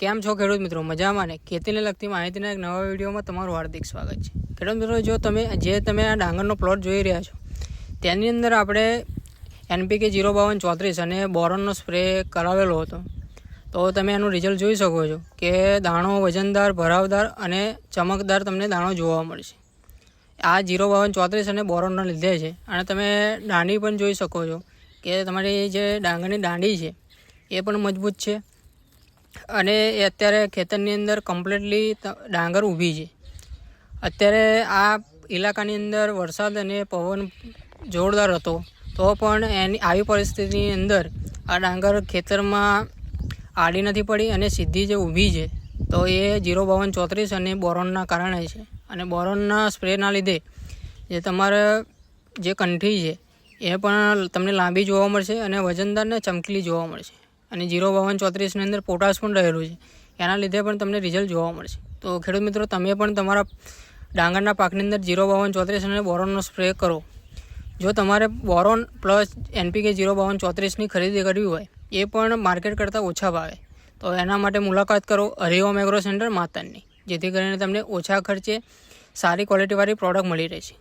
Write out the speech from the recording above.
કેમ છો ખેડૂત મિત્રો? મજામાં ને? ખેતીને લગતી માહિતીના એક નવા વિડીયોમાં તમારું હાર્દિક સ્વાગત છે. ખેડૂત મિત્રો, જો તમે, જે તમે આ ડાંગરનો પ્લોટ જોઈ રહ્યા છો, તેની અંદર આપણે એનપીકે જીરો બાવન ચોત્રીસ અને બોરોનનો સ્પ્રે કરાવેલો હતો. તો તમે એનું રિઝલ્ટ જોઈ શકો છો કે દાણો વજનદાર, ભરાવદાર અને ચમકદાર તમને દાણો જોવા મળશે. આ જીરો બાવન ચોત્રીસ અને બોરોનના લીધે છે. અને તમે દાંડી પણ જોઈ શકો છો કે તમારી જે ડાંગરની દાંડી છે, એ પણ મજબૂત છે. અને એ અત્યારે ખેતરની અંદર કમ્પ્લીટલી ડાંગર ઊભી છે. અત્યારે આ ઇલાકાની અંદર વરસાદ અને પવન જોરદાર હતો, તો પણ એની, આવી પરિસ્થિતિની અંદર આ ડાંગર ખેતરમાં આડી નથી પડી અને સીધી જે ઊભી છે, તો એ જીરો બાવન ચોત્રીસ અને બોરોનના કારણે છે. અને બોરોનના સ્પ્રેના લીધે જે તમારે જે કંઠી છે, એ પણ તમને લાંબી જોવા મળશે અને વજનદાર ને ચમકીલી જોવા મળશે. અને જીરો બાવન ચોત્રીસની અંદર પોટાશ પણ રહેલું છે. એના લીધે પણ તમને રિઝલ્ટ જોવા મળશે. તો ખેડૂત મિત્રો, તમે પણ તમારા ડાંગરના પાકની અંદર જીરો બાવન ચોત્રીસ અને બોરોનનો સ્પ્રે કરો. જો તમારે બોરોન પ્લસ એનપીકે જીરો બાવન ચોત્રીસની ખરીદી કરવી હોય, એ પણ માર્કેટ કરતાં ઓછા ભાવે. તો એના માટે મુલાકાત કરો હરિઓમ એગ્રો સેન્ટર માતાનની જેથી કરીને તમને ઓછા ખર્ચે સારી ક્વોલિટીવાળી પ્રોડક્ટ મળી રહેશે